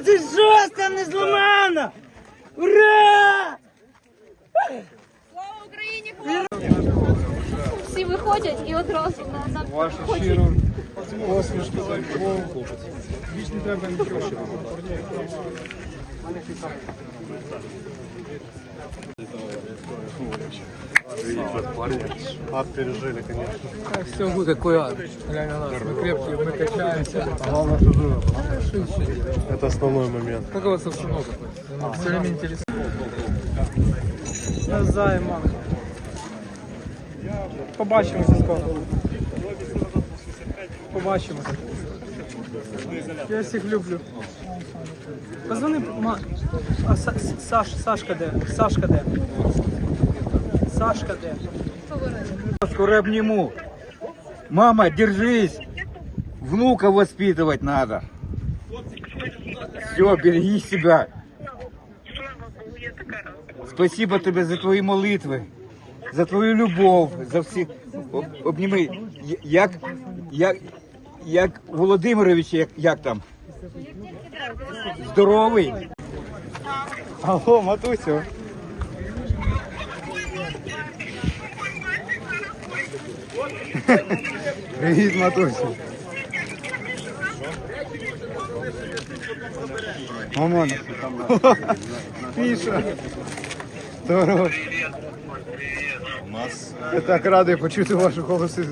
36 там не зламана! Ура! Слава Україні! Всі виходять і одразу на, на Вашу щиру посмішку за любов. Більш не треба нічого. Мене Ад пережили, конечно. Все будет, какой ад. Реально нас, мы крепкие, мы качаемся. А главное, что живо. Это основной момент. Как у вас обстановка? Все время интересно. Навзаєм, мамка. Побачимося скоро. Побачимося. Я всіх люблю. Позвони, ма. А Са- Саш, Сашка де? Сашка де? Сашка де? Скоро обниму. Мама, держись. Внука воспитывать надо. Все, береги себя. Спасибо тебе за твої молитви, за твою любов, за всі. Об- Обніми. Як, як, як Володимирович, як, як там? Здоровий? Алло, Матусю. Привіт, Матусю. Мамон. Міша. Здорово. Я так радий почути ваші голоси.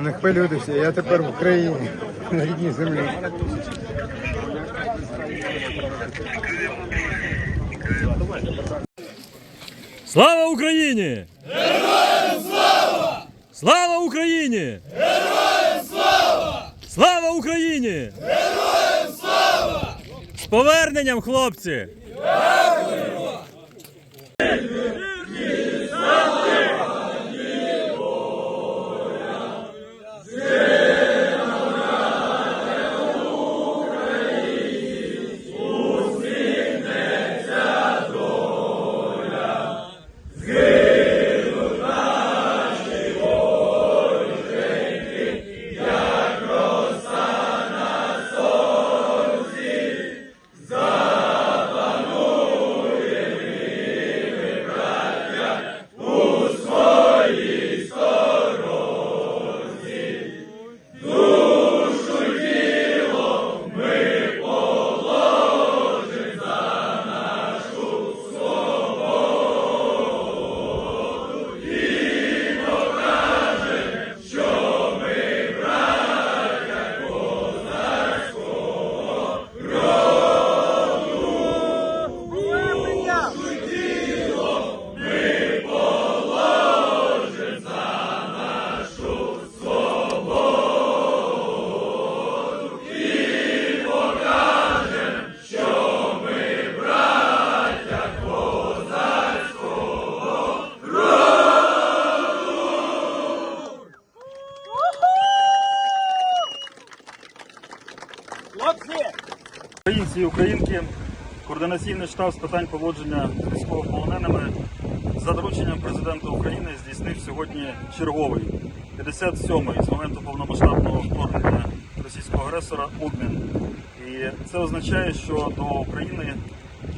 Не хвилюйтеся, я тепер в Україні, на рідній землі. Слава Україні! Героям слава! Слава Україні! Героям слава! Слава Україні! Героям слава! З поверненням, хлопці! Українці і українки, координаційний штаб з питань поводження з військовополоненими за дорученням президента України здійснив сьогодні черговий 57-й з моменту повномасштабного вторгнення російського агресора обмін. І це означає, що до України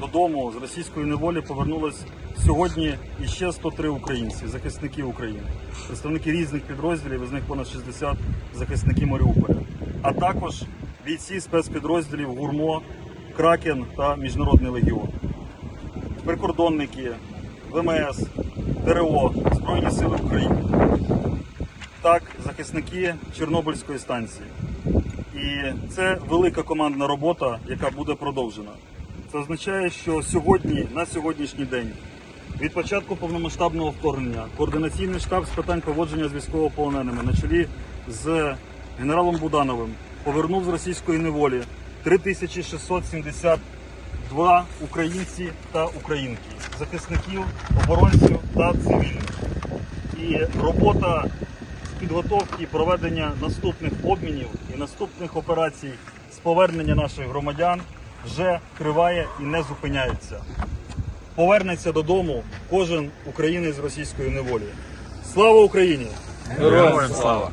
додому з російської неволі повернулось сьогодні іще 103 українці, захисники України, представники різних підрозділів, із них понад 60 захисники Маріуполя, а також бійці спецпідрозділів ГУРМО, Кракен та Міжнародний легіон, прикордонники, ВМС, ТРО, Збройні Сили України, так захисники Чорнобильської станції. І це велика командна робота, яка буде продовжена. Це означає, що сьогодні, на сьогоднішній день, від початку повномасштабного вторгнення, координаційний штаб з питань поводження з військовополоненими на чолі з генералом Будановим повернув з російської неволі 3672 українці та українки, захисників, оборонців та цивільних. І робота з підготовки і проведення наступних обмінів і наступних операцій з повернення наших громадян вже триває і не зупиняється. Повернеться додому кожен українець з російської неволі. Слава Україні! Героям слава!